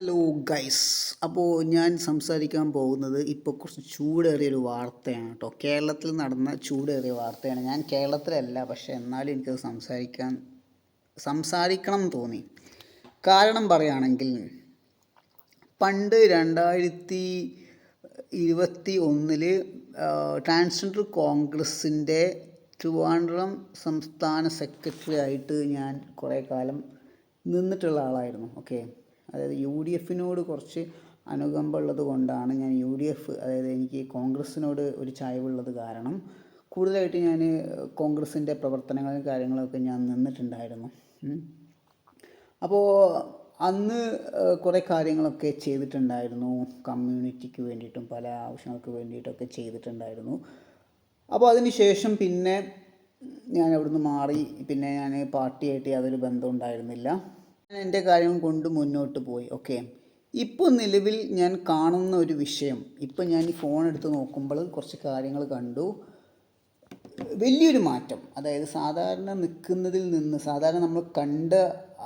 Hello guys അപ്പോൾ ഞാൻ സംസാരിക്കാൻ പോകുന്നത് ഇപ്പോൾ കുറച്ച് ചൂടേറിയൊരു വാർത്തയാണ് കേട്ടോ കേരളത്തിൽ നടന്ന ചൂടേറിയ വാർത്തയാണ്. ഞാൻ കേരളത്തിലല്ല പക്ഷേ എന്നാലും എനിക്കത് സംസാരിക്കാൻ സംസാരിക്കണം തോന്നി. കാരണം പറയുകയാണെങ്കിൽ പണ്ട് രണ്ടായിരത്തി ഇരുപത്തി ഒന്നിൽ ട്രാൻസ്ജെൻഡർ കോൺഗ്രസിന്റെ ട്രിവാൻഡ്രം സംസ്ഥാന സെക്രട്ടറി ആയിട്ട് ഞാൻ കുറേ കാലം നിന്നിട്ടുള്ള ആളായിരുന്നു. ഓക്കെ? അതായത് യു ഡി എഫിനോട് കുറച്ച് അനുകമ്പ ഉള്ളത് കൊണ്ടാണ് ഞാൻ യു ഡി എഫ് അതായത് എനിക്ക് കോൺഗ്രസ്സിനോട് ഒരു ചായവുള്ളത് കാരണം കൂടുതലായിട്ട് ഞാൻ കോൺഗ്രസിന്റെ പ്രവർത്തനങ്ങളും കാര്യങ്ങളൊക്കെ ഞാൻ നിന്നിട്ടുണ്ടായിരുന്നു. അപ്പോൾ അന്ന് കുറേ കാര്യങ്ങളൊക്കെ ചെയ്തിട്ടുണ്ടായിരുന്നു. കമ്മ്യൂണിറ്റിക്ക് വേണ്ടിയിട്ടും പല ആവശ്യങ്ങൾക്ക് വേണ്ടിയിട്ടൊക്കെ ചെയ്തിട്ടുണ്ടായിരുന്നു. അപ്പോൾ അതിന് ശേഷം പിന്നെ ഞാൻ അവിടുന്ന് മാറി. പിന്നെ ഞാൻ പാർട്ടിയായിട്ട് യാതൊരു ബന്ധം ഉണ്ടായിരുന്നില്ല ഞാൻ എന്റെ കാര്യം കൊണ്ട് മുന്നോട്ട് പോയി ഓക്കെ? ഇപ്പോൾ നിലവിൽ ഞാൻ കാണുന്ന ഒരു വിഷയം ഇപ്പം ഞാൻ ഈ ഫോൺ എടുത്ത് നോക്കുമ്പോൾ കുറച്ച് കാര്യങ്ങൾ കണ്ടു. വലിയൊരു മാറ്റം അതായത് സാധാരണ നിൽക്കുന്നതിൽ നിന്ന് സാധാരണ നമ്മൾ കണ്ട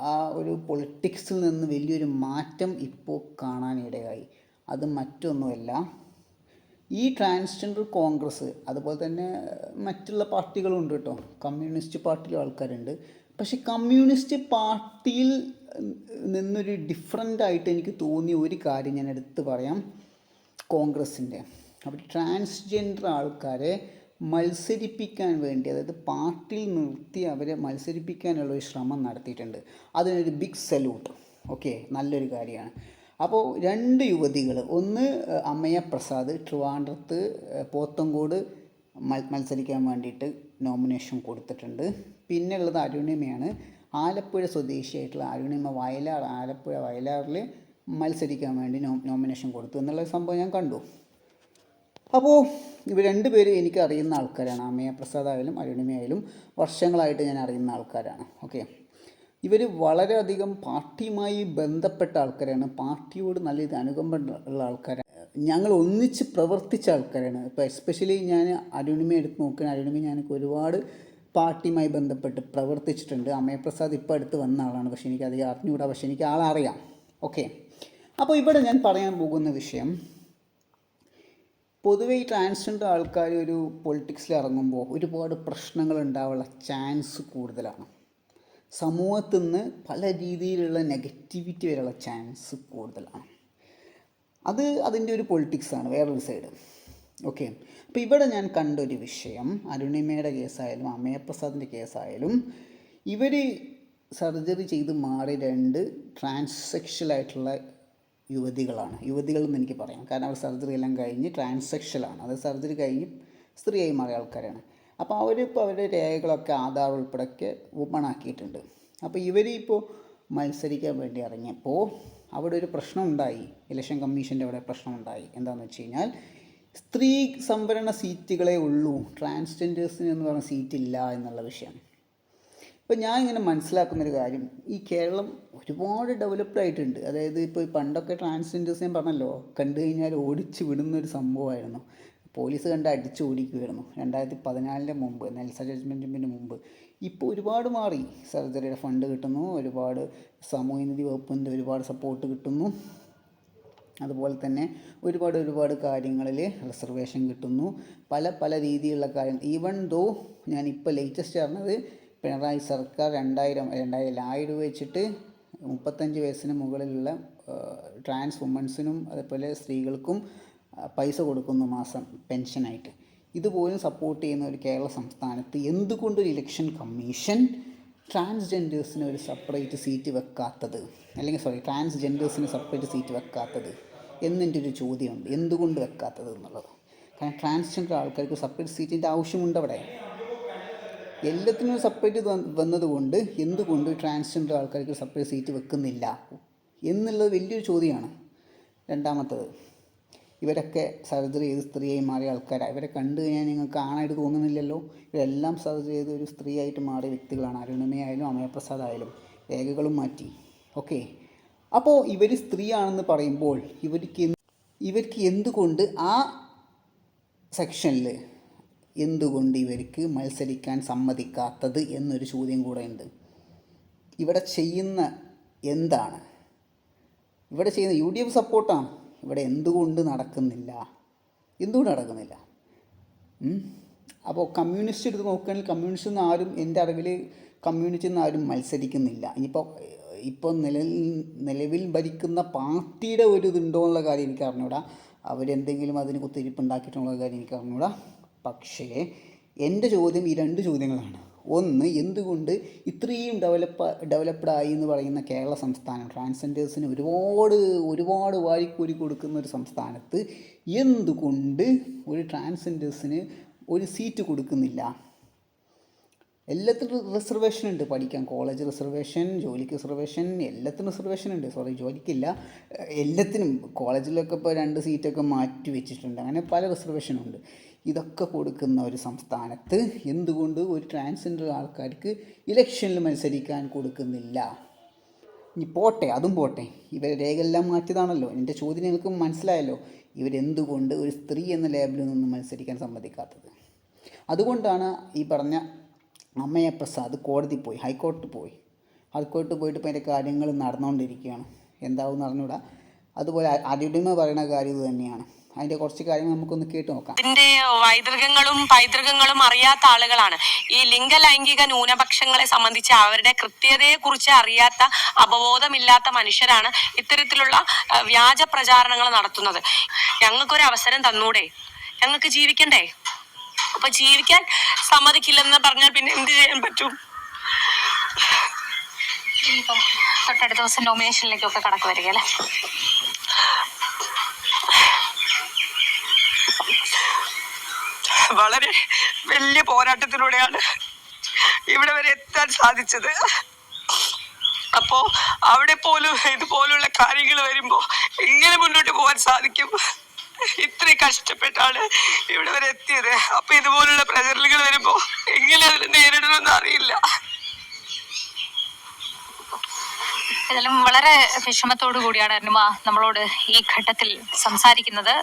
ആ ഒരു പൊളിറ്റിക്സിൽ നിന്ന് വലിയൊരു മാറ്റം ഇപ്പോൾ കാണാനിടയായി അത് മറ്റൊന്നുമല്ല ഈ ട്രാൻസ്ജെൻഡർ കോൺഗ്രസ് അതുപോലെ തന്നെ മറ്റുള്ള പാർട്ടികളുണ്ട് കേട്ടോ കമ്മ്യൂണിസ്റ്റ് പാർട്ടിയിലും ആൾക്കാരുണ്ട് പക്ഷെ കമ്മ്യൂണിസ്റ്റ് പാർട്ടിയിൽ നിന്നൊരു ഡിഫറെന്റ് ആയിട്ട് എനിക്ക് തോന്നിയ ഒരു കാര്യം ഞാൻ എടുത്ത് പറയാം. കോൺഗ്രസിന്റെ അവർ ട്രാൻസ്ജെൻഡർ ആൾക്കാരെ മത്സരിപ്പിക്കാൻ വേണ്ടി അതായത് പാർട്ടിയിൽ നിർത്തി അവരെ മത്സരിപ്പിക്കാനുള്ള ഒരു ശ്രമം നടത്തിയിട്ടുണ്ട്. അതിനൊരു ബിഗ് സല്യൂട്ട് ഓക്കെ നല്ലൊരു കാര്യമാണ്. അപ്പോൾ രണ്ട് യുവതികൾ ഒന്ന് അമ്മയ പ്രസാദ് ട്രിവാൻഡ്രത്ത് പോത്തങ്കോട് മത്സരിക്കാൻ വേണ്ടിയിട്ട് നോമിനേഷൻ കൊടുത്തിട്ടുണ്ട്. പിന്നെ ഉള്ളത് അരുണിമയാണ്. ആലപ്പുഴ സ്വദേശിയായിട്ടുള്ള അരുണിമ വയലാർ ആലപ്പുഴ വയലാറിൽ മത്സരിക്കാൻ വേണ്ടി നോ നോമിനേഷൻ കൊടുത്തു. എന്നുള്ള സംഭവം ഞാൻ കണ്ടു. അപ്പോൾ ഇവർ രണ്ടുപേരും എനിക്ക് അറിയുന്ന ആൾക്കാരാണ്. അമ്മയ പ്രസാദ് ആയാലും അരുണിമയായാലും വർഷങ്ങളായിട്ട് ഞാൻ അറിയുന്ന ആൾക്കാരാണ്. ഓക്കെ. ഇവർ വളരെയധികം പാർട്ടിയുമായി ബന്ധപ്പെട്ട ആൾക്കാരാണ്. പാർട്ടിയോട് നല്ല ഇത് അനുകമ്പ ഉള്ള ആൾക്കാരാണ്. ഞങ്ങൾ ഒന്നിച്ച് പ്രവർത്തിച്ച ആൾക്കാരാണ്. ഇപ്പോൾ എസ്പെഷ്യലി ഞാൻ അരുണിമ എടുത്ത് നോക്കുകയാണ് അരുണിമ ഞാനൊക്കെ ഒരുപാട് പാർട്ടിയുമായി ബന്ധപ്പെട്ട് പ്രവർത്തിച്ചിട്ടുണ്ട്. അമയപ്രസാദ് ഇപ്പോൾ അടുത്ത് വന്ന ആളാണ്. പക്ഷേ എനിക്ക് അധികം അറിഞ്ഞുകൂടാ. പക്ഷേ എനിക്ക് ആളറിയാം ഓക്കെ അപ്പോൾ ഇവിടെ ഞാൻ പറയാൻ പോകുന്ന വിഷയം പൊതുവേ ഈ ട്രാൻസ്ജെൻഡർ ആൾക്കാർ ഒരു പൊളിറ്റിക്സിൽ ഇറങ്ങുമ്പോൾ ഒരുപാട് പ്രശ്നങ്ങൾ ഉണ്ടാവാനുള്ള ചാൻസ് കൂടുതലാണ്. സമൂഹത്തിൽ നിന്ന് പല രീതിയിലുള്ള നെഗറ്റിവിറ്റി വരെയുള്ള ചാൻസ് കൂടുതലാണ്. അത് അതിന്റെ ഒരു പൊളിറ്റിക്സാണ് വേറൊരു സൈഡ് ഓക്കെ അപ്പോൾ ഇവിടെ ഞാൻ കണ്ടൊരു വിഷയം അരുണിമയുടെ കേസായാലും അമയപ്രസാദിന്റെ കേസായാലും ഇവർ സർജറി ചെയ്ത് മാറി രണ്ട് ട്രാൻസെക്ഷലായിട്ടുള്ള യുവതികളാണ്. യുവതികൾ എന്ന് എനിക്ക് പറയാം. കാരണം അവർ സർജറി എല്ലാം കഴിഞ്ഞ് ട്രാൻസെക്ഷലാണ് അത് സർജറി കഴിഞ്ഞ് സ്ത്രീയായി മാറിയ ആൾക്കാരാണ്. അപ്പോൾ അവരിപ്പോൾ അവരുടെ രേഖകളൊക്കെ ആധാർ ഉൾപ്പെടെയൊക്കെ ഓപ്പൺ ആക്കിയിട്ടുണ്ട്. അപ്പോൾ ഇവർ ഇപ്പോൾ മത്സരിക്കാൻ വേണ്ടി ഇറങ്ങിയപ്പോൾ അവിടെ ഒരു പ്രശ്നമുണ്ടായി. ഇലക്ഷൻ കമ്മീഷന്റെ അവിടെ പ്രശ്നമുണ്ടായി. എന്താണെന്ന് വെച്ച് കഴിഞ്ഞാൽ സ്ത്രീ സംവരണ സീറ്റുകളെ ഉള്ളൂ. ട്രാൻസ്ജെൻഡേഴ്സിന് എന്ന് പറഞ്ഞ സീറ്റ് ഇല്ല എന്നുള്ള വിഷയം. ഇപ്പം ഞാൻ ഇങ്ങനെ മനസ്സിലാക്കുന്നൊരു കാര്യം ഈ കേരളം ഒരുപാട് ഡെവലപ്ഡ് ആയിട്ടുണ്ട്. അതായത് ഇപ്പോൾ പണ്ടൊക്കെ ട്രാൻസ്ജെൻഡേഴ്സ് ഞാൻ പറഞ്ഞല്ലോ കണ്ടു കഴിഞ്ഞാൽ ഓടിച്ച് വിടുന്നൊരു സംഭവമായിരുന്നു. പോലീസ് കണ്ട് അടിച്ച് ഓടിക്കുമായിരുന്നു രണ്ടായിരത്തി പതിനാലിന്റെ മുമ്പ് നെൽസ ജഡ്ജ്മെന്റിന് മുമ്പ്. ഇപ്പോൾ ഒരുപാട് മാറി. സർജറിയുടെ ഫണ്ട് കിട്ടുന്നു ഒരുപാട് സാമൂഹ്യനിധി വകുപ്പിന്റെ ഒരുപാട് സപ്പോർട്ട് കിട്ടുന്നു. അതുപോലെ തന്നെ ഒരുപാട് ഒരുപാട് കാര്യങ്ങളിൽ റിസർവേഷൻ കിട്ടുന്നു. പല പല രീതിയിലുള്ള കാര്യങ്ങൾ ഈവൺ ദോ ഞാൻ ഇപ്പോൾ ലേറ്റസ്റ്റ് പറഞ്ഞത് പിണറായി സർക്കാർ രണ്ടായിരം രണ്ടായിരം ആയിരം രൂപ വെച്ചിട്ട് മുപ്പത്തഞ്ച് വയസ്സിന് മുകളിലുള്ള ട്രാൻസ് വുമൻസിനും അതുപോലെ സ്ത്രീകൾക്കും പൈസ കൊടുക്കുന്നു മാസം പെൻഷനായിട്ട്. ഇതുപോലും സപ്പോർട്ട് ചെയ്യുന്ന ഒരു കേരള സംസ്ഥാനത്ത് എന്തുകൊണ്ട് ഒരു ഇലക്ഷൻ കമ്മീഷൻ ട്രാൻസ്ജെൻഡേഴ്സിന് ഒരു സെപ്പറേറ്റ് സീറ്റ് വെക്കാത്തത്? അല്ലെങ്കിൽ സോറി ട്രാൻസ്ജെൻഡേഴ്സിന് സെപ്പറേറ്റ് സീറ്റ് വെക്കാത്തത് എന്നെന്റെ ഒരു ചോദ്യമുണ്ട്. എന്തുകൊണ്ട് വെക്കാത്തത് എന്നുള്ളത്. കാരണം ട്രാൻസ്ജെൻഡർ ആൾക്കാർക്ക് സെപ്പറേറ്റ് സീറ്റിന്റെ ആവശ്യമുണ്ട് അവിടെ. എല്ലാത്തിനും സെപ്പറേറ്റ് വന്നതുകൊണ്ട് എന്തുകൊണ്ട് ട്രാൻസ്ജെൻഡർ ആൾക്കാർക്ക് സെപ്പറേറ്റ് സീറ്റ് വെക്കുന്നില്ല? എന്നുള്ളത് വലിയൊരു ചോദ്യമാണ്. രണ്ടാമത്തത് ഇവരൊക്കെ സർജറി ചെയ്ത് സ്ത്രീയായി മാറിയ ആൾക്കാരാണ് ഇവരെ കണ്ടു കഴിഞ്ഞാൽ നിങ്ങൾക്ക് ആണായിട്ട് തോന്നുന്നില്ലല്ലോ. ഇവരെല്ലാം സർജറി ചെയ്ത് ഒരു സ്ത്രീയായിട്ട് മാറിയ വ്യക്തികളാണ്. അരുണിമയായാലും അമയപ്രസാദ് ആയാലും രേഖകളും മാറ്റി. ഓക്കെ. അപ്പോൾ ഇവർ സ്ത്രീയാണെന്ന് പറയുമ്പോൾ ഇവർക്ക് ഇവർക്ക് എന്തുകൊണ്ട് ആ സെക്ഷനിൽ എന്തുകൊണ്ട് ഇവർക്ക് മത്സരിക്കാൻ സമ്മതിക്കാത്തത് എന്നൊരു ചോദ്യം കൂടെ ഉണ്ട് ഇവിടെ ചെയ്യുന്ന എന്താണ്? ഇവിടെ ചെയ്യുന്ന യു ഡി എഫ് സപ്പോർട്ടാണ്. ഇവിടെ എന്തുകൊണ്ട് നടക്കുന്നില്ല? എന്തുകൊണ്ട് നടക്കുന്നില്ല? അപ്പോൾ കമ്മ്യൂണിസ്റ്റ് എടുത്ത് നോക്കുകയാണെങ്കിൽ കമ്മ്യൂണിസ്റ്റ് നിന്ന് ആരും എന്റെ അറിവിൽ കമ്മ്യൂണിസ്റ്റ് നിന്ന് ആരും മത്സരിക്കുന്നില്ല. ഇനിയിപ്പോൾ ഇപ്പോൾ നില നിലവിൽ ഭരിക്കുന്ന പാർട്ടിയുടെ ഒരു ഇതുണ്ടോ എന്നുള്ള കാര്യം എനിക്ക് അറിഞ്ഞൂടാ. അവരെന്തെങ്കിലും അതിന് കുത്തിരിപ്പ് ഉണ്ടാക്കിയിട്ടുള്ള കാര്യം എനിക്ക് അറിഞ്ഞൂടാ. പക്ഷേ എന്റെ ചോദ്യം ഈ രണ്ട് ചോദ്യങ്ങളാണ്. ഒന്ന് എന്തുകൊണ്ട് ഇത്രയും ഡെവലപ്പ് ഡെവലപ്ഡ് ആയി എന്ന് പറയുന്ന കേരള സംസ്ഥാനം ട്രാൻസ്ജെൻഡേഴ്സിന് ഒരുപാട് ഒരുപാട് വാരിക്കൂരി കൊടുക്കുന്ന ഒരു സംസ്ഥാനത്ത് എന്തുകൊണ്ട് ഒരു ട്രാൻസ്ജെൻഡേഴ്സിന് ഒരു സീറ്റ് കൊടുക്കുന്നില്ല? എല്ലാത്തിനും റിസർവേഷൻ ഉണ്ട് പഠിക്കാൻ. കോളേജ് റിസർവേഷൻ ജോലിക്ക് റിസർവേഷൻ എല്ലാത്തിനും റിസർവേഷൻ ഉണ്ട്. സോറി ജോലിക്കില്ല. എല്ലാത്തിനും കോളേജിലൊക്കെ ഇപ്പോൾ രണ്ട് സീറ്റൊക്കെ മാറ്റി വെച്ചിട്ടുണ്ട്. അങ്ങനെ പല റിസർവേഷനും ഉണ്ട്. ഇതൊക്കെ കൊടുക്കുന്ന ഒരു സംസ്ഥാനത്ത് എന്തുകൊണ്ട് ഒരു ട്രാൻസ്ജെൻഡർ ആൾക്കാർക്ക് ഇലക്ഷനിൽ മത്സരിക്കാൻ കൊടുക്കുന്നില്ല? ഇനി പോട്ടെ അതും പോട്ടെ. ഇവർ രേഖയെല്ലാം മാറ്റിയതാണല്ലോ. എന്റെ ചോദ്യം നിങ്ങൾക്ക് മനസ്സിലായല്ലോ. ഇവരെന്തുകൊണ്ട് ഒരു സ്ത്രീ എന്ന ലേബലിൽ നിന്നും മത്സരിക്കാൻ സമ്മതിക്കാത്തത്? അതുകൊണ്ടാണ് ഈ പറഞ്ഞ അമ്മയ പ്രസാദ് കോടതി പോയി ഹൈക്കോടതി പോയി. ഹൈക്കോടതി പോയിട്ട് ഇപ്പോൾ അതിന്റെ കാര്യങ്ങൾ നടന്നുകൊണ്ടിരിക്കുകയാണ്. എന്താവും അറിഞ്ഞൂടാ അതുപോലെ അടിമ പറയുന്ന കാര്യം ഇത് തന്നെയാണ്. അതിന്റെ കുറച്ച് കാര്യങ്ങൾ നമുക്കൊന്ന് കേട്ട് നോക്കാം. ഇതിന്റെ വൈതൃകങ്ങളും പൈതൃകങ്ങളും അറിയാത്ത ആളുകളാണ്. ഈ ലിംഗലൈംഗിക ന്യൂനപക്ഷങ്ങളെ സംബന്ധിച്ച് അവരുടെ കൃത്യതയെ കുറിച്ച് അറിയാത്ത അവബോധമില്ലാത്ത മനുഷ്യരാണ് ഇത്തരത്തിലുള്ള വ്യാജ പ്രചാരണങ്ങൾ നടത്തുന്നത്. ഞങ്ങൾക്കൊരു അവസരം തന്നൂടെ? ഞങ്ങൾക്ക് ജീവിക്കണ്ടേ? അപ്പൊ ജീവിക്കാൻ സമ്മതിക്കില്ലെന്ന് പറഞ്ഞാൽ പിന്നെ എന്ത് ചെയ്യാൻ പറ്റും? തൊട്ടടുത്ത ദിവസം നോമിനേഷനിലേക്കൊക്കെ കടക്ക് വരിക അല്ലേ? വളരെ വലിയ പോരാട്ടത്തിലൂടെയാണ് ഇവിടെ വരെ എത്താൻ സാധിച്ചത്. അപ്പോ അവിടെ പോലും ഇതുപോലുള്ള കാര്യങ്ങൾ വരുമ്പോ എങ്ങനെ മുന്നോട്ട് പോകാൻ സാധിക്കും? ഇത്രയും കഷ്ടപ്പെട്ടാണ് ഇവിടെ വരെ എത്തിയത്. അപ്പൊ ഇതുപോലുള്ള പ്രചരണങ്ങൾ വരുമ്പോ എങ്ങനെ അതിനെ നേരിടണമെന്ന് അറിയില്ല. ഇതിലും വളരെ വിഷമത്തോടു കൂടിയാണ് അനുമ നമ്മളോട് ഈ ഘട്ടത്തിൽ സംസാരിക്കുന്നത്.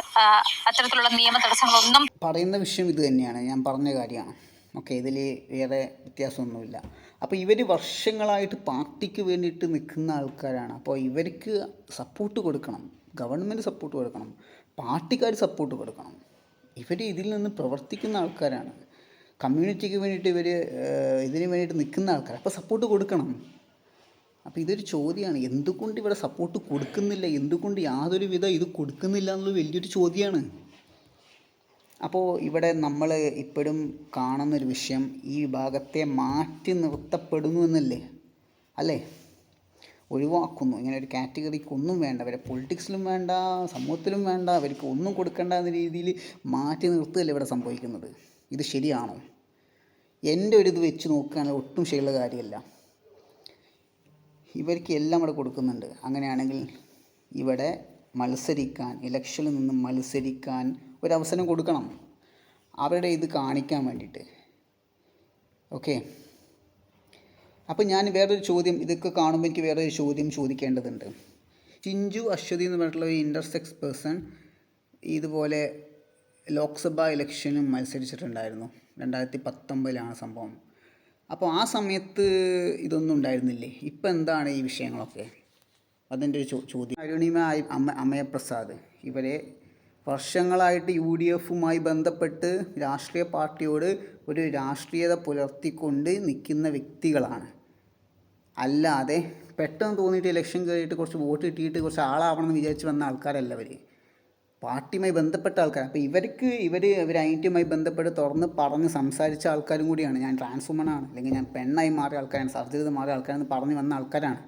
അത്തരത്തിലുള്ള നിയമ തടസ്സങ്ങളൊന്നും പറയുന്ന വിഷയം ഇത് തന്നെയാണ്. ഞാൻ പറഞ്ഞ കാര്യമാണ്. ഓക്കെ ഇതിൽ വേറെ വ്യത്യാസമൊന്നുമില്ല. അപ്പോൾ ഇവർ വർഷങ്ങളായിട്ട് പാർട്ടിക്ക് വേണ്ടിയിട്ട് നിൽക്കുന്ന ആൾക്കാരാണ്. അപ്പോൾ ഇവർക്ക് സപ്പോർട്ട് കൊടുക്കണം. ഗവൺമെന്റ് സപ്പോർട്ട് കൊടുക്കണം. പാർട്ടിക്കാർ സപ്പോർട്ട് കൊടുക്കണം. ഇവർ ഇതിൽ നിന്ന് പ്രവർത്തിക്കുന്ന ആൾക്കാരാണ്. കമ്മ്യൂണിറ്റിക്ക് വേണ്ടിയിട്ട് ഇവർ ഇതിന് വേണ്ടിയിട്ട് നിൽക്കുന്ന ആൾക്കാർ അപ്പോൾ സപ്പോർട്ട് കൊടുക്കണം. അപ്പോൾ ഇതൊരു ചോദ്യമാണ് എന്തുകൊണ്ട് ഇവിടെ സപ്പോർട്ട് കൊടുക്കുന്നില്ല? എന്തുകൊണ്ട് യാതൊരു വിധ ഇത് കൊടുക്കുന്നില്ല എന്നുള്ളത് വലിയൊരു ചോദ്യമാണ് അപ്പോൾ ഇവിടെ നമ്മൾ ഇപ്പോഴും കാണുന്നൊരു വിഷയം ഈ വിഭാഗത്തെ മാറ്റി നിർത്തപ്പെടുന്നു എന്നല്ലേ? അല്ലേ? ഒഴിവാക്കുന്നു. ഇങ്ങനെ ഒരു കാറ്റഗറിക്ക് ഒന്നും വേണ്ട. അവരെ പൊളിറ്റിക്സിലും വേണ്ട സമൂഹത്തിലും വേണ്ട അവർക്ക് ഒന്നും കൊടുക്കേണ്ട എന്ന രീതിയിൽ മാറ്റി നിർത്തുകയല്ലേ ഇവിടെ സംഭവിക്കുന്നത്. ഇത് ശരിയാണോ? എന്റെ ഒരു ഇത് വെച്ച് നോക്കുകയാണെങ്കിൽ ഒട്ടും ശരിയുള്ള കാര്യമല്ല. ഇവർക്ക് എല്ലാം ഇവിടെ കൊടുക്കുന്നുണ്ട്. അങ്ങനെയാണെങ്കിൽ ഇവിടെ മത്സരിക്കാൻ ഇലക്ഷനിൽ നിന്ന് മത്സരിക്കാൻ ഒരവസരം കൊടുക്കണം. അവരുടെ ഇത് കാണിക്കാൻ വേണ്ടിയിട്ട്. ഓക്കെ അപ്പോൾ ഞാൻ വേറൊരു ചോദ്യം ഇതൊക്കെ കാണുമ്പോൾ എനിക്ക് വേറൊരു ചോദ്യം ചോദിക്കേണ്ടതുണ്ട്. ചിഞ്ചു അശ്വതി എന്ന് പറഞ്ഞിട്ടുള്ള ഒരു ഇന്റർസെക്സ് പേഴ്സൺ ഇതുപോലെ ലോക്സഭാ ഇലക്ഷനും മത്സരിച്ചിട്ടുണ്ടായിരുന്നു. രണ്ടായിരത്തി പത്തൊമ്പതിലാണ് സംഭവം. അപ്പോൾ ആ സമയത്ത് ഇതൊന്നും ഉണ്ടായിരുന്നില്ലേ? ഇപ്പം എന്താണ് ഈ വിഷയങ്ങളൊക്കെ? അതിന്റെ ഒരു ചോദ്യം. അരുണിമ അമ്മ അമ്മയപ്രസാദ്. ഇവരെ വർഷങ്ങളായിട്ട് യു ഡി എഫുമായി ബന്ധപ്പെട്ട് രാഷ്ട്രീയ പാർട്ടിയോട് ഒരു രാഷ്ട്രീയത പുലർത്തിക്കൊണ്ട് നിൽക്കുന്ന വ്യക്തികളാണ്. അല്ലാതെ പെട്ടെന്ന് തോന്നിയിട്ട് ഇലക്ഷൻ കയറിയിട്ട് കുറച്ച് വോട്ട് കിട്ടിയിട്ട് കുറച്ച് ആളാവണം എന്ന് വിചാരിച്ച് വന്ന ആൾക്കാരല്ല അവർ പാർട്ടിയുമായി ബന്ധപ്പെട്ട ആൾക്കാർ അപ്പോൾ ഇവർക്ക് ഇവർ ഇവർ ഐറ്റുമായി ബന്ധപ്പെട്ട് തുറന്ന് പറഞ്ഞ് സംസാരിച്ച ആൾക്കാരും കൂടിയാണ്. ഞാൻ ട്രാൻസ്വുമണാണ് അല്ലെങ്കിൽ ഞാൻ പെണ്ണായി മാറിയ ആൾക്കാരാണ്. സർജറി മാറിയ ആൾക്കാരെന്ന് പറഞ്ഞ് വന്ന ആൾക്കാരാണ്.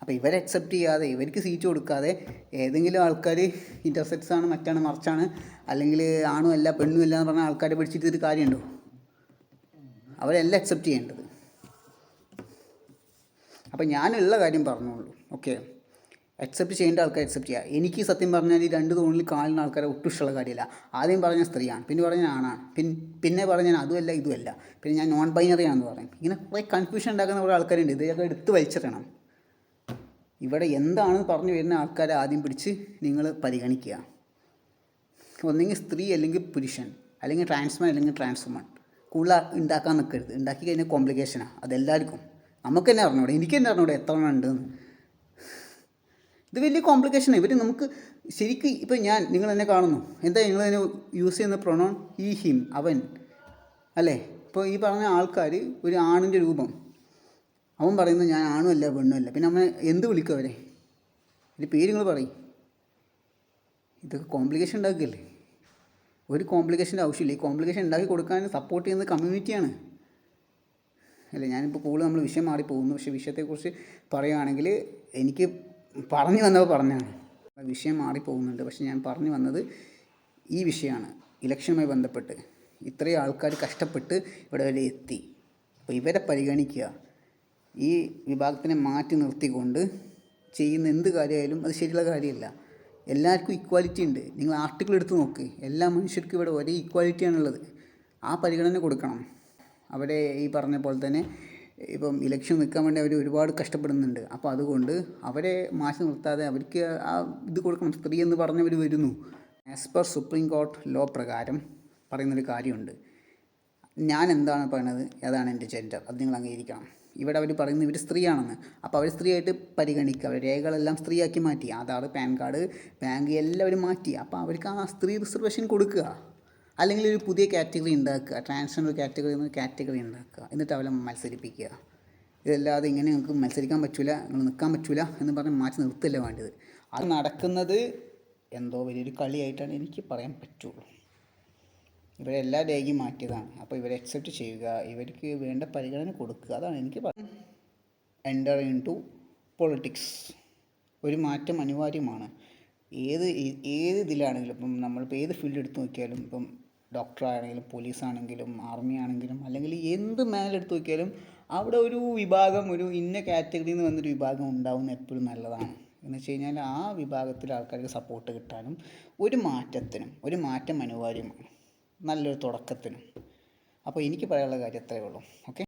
അപ്പോൾ ഇവരെ അക്സെപ്റ്റ് ചെയ്യാതെ ഇവർക്ക് സീറ്റ് കൊടുക്കാതെ ഏതെങ്കിലും ആൾക്കാർ ഇന്റർസെക്സ് ആണ് മറ്റാണ് മറിച്ചാണ് അല്ലെങ്കിൽ ആണും അല്ല പെണ്ണും അല്ല എന്ന് പറഞ്ഞ ആൾക്കാരെ പിടിച്ചിട്ട് ഒരു കാര്യമുണ്ടോ? അവരെല്ലാം അക്സെപ്റ്റ് ചെയ്യേണ്ടത്. അപ്പം ഞാനുള്ള കാര്യം പറഞ്ഞോളൂ. ഓക്കെ അക്സെപ്റ്റ് ചെയ്യേണ്ട ആൾക്കാർ അക്സെപ്റ്റ് ചെയ്യുക എനിക്ക് സത്യം പറഞ്ഞാൽ ഈ രണ്ട് തോണിൽ കാലിന് ആൾക്കാരെ ഒട്ടും ഇഷ്ടമുള്ള കാര്യമില്ല. ആദ്യം പറഞ്ഞ സ്ത്രീയാണ് പിന്നെ പറഞ്ഞ ആണാണ് പിൻ പിന്നെ പറഞ്ഞ അതുമല്ല ഇതുമല്ല. പിന്നെ ഞാൻ നോൺ ബൈനറി ആണെന്ന് പറയും. ഇങ്ങനെ കുറേ കൺഫ്യൂഷൻ ഉണ്ടാക്കുന്ന കുറേ ആൾക്കാരുണ്ട്. ഇതൊക്കെ എടുത്ത് വലിച്ചിടണം ഇവിടെ എന്താണെന്ന് പറഞ്ഞു വരുന്ന ആൾക്കാരെ ആദ്യം പിടിച്ച് നിങ്ങൾ പരിഗണിക്കുക. ഒന്നെങ്കിൽ സ്ത്രീ അല്ലെങ്കിൽ പുരുഷൻ അല്ലെങ്കിൽ ട്രാൻസ്മാൻ അല്ലെങ്കിൽ ട്രാൻസ്വുമൺ കൂടുതൽ ഉണ്ടാക്കാൻ നിൽക്കരുത്. ഉണ്ടാക്കി കഴിഞ്ഞാൽ കോംപ്ലിക്കേഷനാണ് അതെല്ലാവർക്കും. നമുക്ക് തന്നെ അറിഞ്ഞൂടെ. എനിക്ക് തന്നെ അറിഞ്ഞൂടെ എത്ര എണ്ണം ഉണ്ടെന്ന്. ഇത് വലിയ കോംപ്ലിക്കേഷനാണ് ഇവർ നമുക്ക് ശരിക്കും ഇപ്പം ഞാൻ നിങ്ങൾ എന്നെ കാണുന്നു. എന്താ നിങ്ങൾ എന്നെ യൂസ് ചെയ്യുന്ന പ്രൊണോൺ ഈ ഹിം അവൻ അല്ലേ? ഇപ്പോൾ ഈ പറഞ്ഞ ആൾക്കാർ ഒരു ആണിന്റെ രൂപം. അവൻ പറയുന്നത് ഞാൻ ആണുമല്ല പെണ്ണുമല്ല പിന്നെ അവനെ എന്ത് വിളിക്കും അവരെ? ഒരു പേര് നിങ്ങൾ പറയും. ഇതൊക്കെ കോംപ്ലിക്കേഷൻ ഉണ്ടാക്കില്ലേ? ഒരു കോംപ്ലിക്കേഷന്റെ ആവശ്യമില്ല. ഈ കോംപ്ലിക്കേഷൻ ഉണ്ടാക്കി കൊടുക്കാൻ സപ്പോർട്ട് ചെയ്യുന്നത് കമ്മ്യൂണിറ്റിയാണ് അല്ലേ? ഞാനിപ്പോൾ കൂടുതൽ നമ്മൾ വിഷയം മാറിപ്പോകുന്നു. പക്ഷേ വിഷയത്തെക്കുറിച്ച് പറയുകയാണെങ്കിൽ എനിക്ക് പറഞ്ഞു വന്നത് പറഞ്ഞാണ്. വിഷയം മാറിപ്പോകുന്നുണ്ട്. പക്ഷെ ഞാൻ പറഞ്ഞു വന്നത് ഈ വിഷയമാണ്. ഇലക്ഷനുമായി ബന്ധപ്പെട്ട് ഇത്രയും ആൾക്കാർ കഷ്ടപ്പെട്ട് ഇവിടെ വരെ എത്തി. അപ്പോൾ ഇവരെ പരിഗണിക്കുക. ഈ വിഭാഗത്തിനെ മാറ്റി നിർത്തിക്കൊണ്ട് ചെയ്യുന്ന എന്ത് കാര്യമായാലും അത് ശരിയുള്ള കാര്യമല്ല. എല്ലാവർക്കും ഇക്വാലിറ്റി ഉണ്ട്. നിങ്ങൾ ആർട്ടിക്കിൾ എടുത്ത് നോക്ക്. എല്ലാ മനുഷ്യർക്കും ഇവിടെ ഒരേ ഇക്വാലിറ്റിയാണുള്ളത് ആ പരിഗണന കൊടുക്കണം. അവിടെ ഈ പറഞ്ഞ പോലെ തന്നെ ഇപ്പം ഇലക്ഷൻ നിൽക്കാൻ വേണ്ടി അവർ ഒരുപാട് കഷ്ടപ്പെടുന്നുണ്ട്. അപ്പോൾ അതുകൊണ്ട് അവരെ മാറ്റി നിർത്താതെ അവർക്ക് ആ ഇത് കൊടുക്കണം സ്ത്രീ എന്ന് പറഞ്ഞവർ വരുന്നു. As per supreme court law പ്രകാരം പറയുന്നൊരു കാര്യമുണ്ട്. ഞാൻ എന്താണ് പറയുന്നത് അതാണ് എന്റെ ജെൻഡർ അത് നിങ്ങൾ അംഗീകരിക്കണം. ഇവിടെ അവർ പറയുന്നത് ഇവർ സ്ത്രീയാണെന്ന്. അപ്പോൾ അവർ സ്ത്രീയായിട്ട് പരിഗണിക്കുക. അവർ രേഖകളെല്ലാം സ്ത്രീയാക്കി മാറ്റി. ആധാർ പാൻ കാർഡ് ബാങ്ക് എല്ലാവരും മാറ്റി. അപ്പോൾ അവർക്ക് ആ സ്ത്രീ റിസർവേഷൻ കൊടുക്കുക. അല്ലെങ്കിൽ ഒരു പുതിയ കാറ്റഗറി ഉണ്ടാക്കുക ട്രാൻസ്ജെൻഡർ കാറ്റഗറി എന്ന കാറ്റഗറി ഉണ്ടാക്കുക. എന്നിട്ട് അവരെ മത്സരിപ്പിക്കുക. ഇതല്ലാതെ ഇങ്ങനെ നിങ്ങൾക്ക് മത്സരിക്കാൻ പറ്റില്ല നിങ്ങൾ നിൽക്കാൻ പറ്റില്ല എന്ന് പറഞ്ഞ് മാറ്റി നിർത്തല്ല വേണ്ടത്. അത് നടക്കുന്നത് എന്തോ വലിയൊരു കളിയായിട്ടാണ് എനിക്ക് പറയാൻ പറ്റുള്ളൂ. ഇവരെ എല്ലാ രേഖയും മാറ്റിയതാണ്. അപ്പോൾ ഇവരെ അക്സെപ്റ്റ് ചെയ്യുക ഇവർക്ക് വേണ്ട പരിഗണന കൊടുക്കുക. അതാണ് എനിക്ക് പറയുന്നത് എന്റർ ഇൻ ടു പൊളിറ്റിക്സ് ഒരു മാറ്റം അനിവാര്യമാണ്. ഏത് ഏത് ഇതിലാണെങ്കിലും ഇപ്പം നമ്മളിപ്പോൾ ഏത് ഫീൽഡ് എടുത്ത് നോക്കിയാലും ഇപ്പം ഡോക്ടറാണെങ്കിലും പോലീസാണെങ്കിലും ആർമി ആണെങ്കിലും അല്ലെങ്കിൽ എന്ത് മേഖല എടുത്ത് നോക്കിയാലും അവിടെ ഒരു വിഭാഗം ഒരു ഇന്ന കാറ്റഗറിയിൽ നിന്ന് വന്നൊരു വിഭാഗം ഉണ്ടാവുന്ന എപ്പോഴും നല്ലതാണ്. എന്ന് വെച്ച് കഴിഞ്ഞാൽ ആ വിഭാഗത്തിലെ ആൾക്കാർക്ക് സപ്പോർട്ട് കിട്ടാനും ഒരു മാറ്റത്തിനും ഒരു മാറ്റം അനിവാര്യമാണ് നല്ലൊരു തുടക്കത്തിനും. അപ്പോൾ എനിക്ക് പറയാനുള്ള കാര്യം അത്രയേ ഉള്ളൂ. ഓക്കെ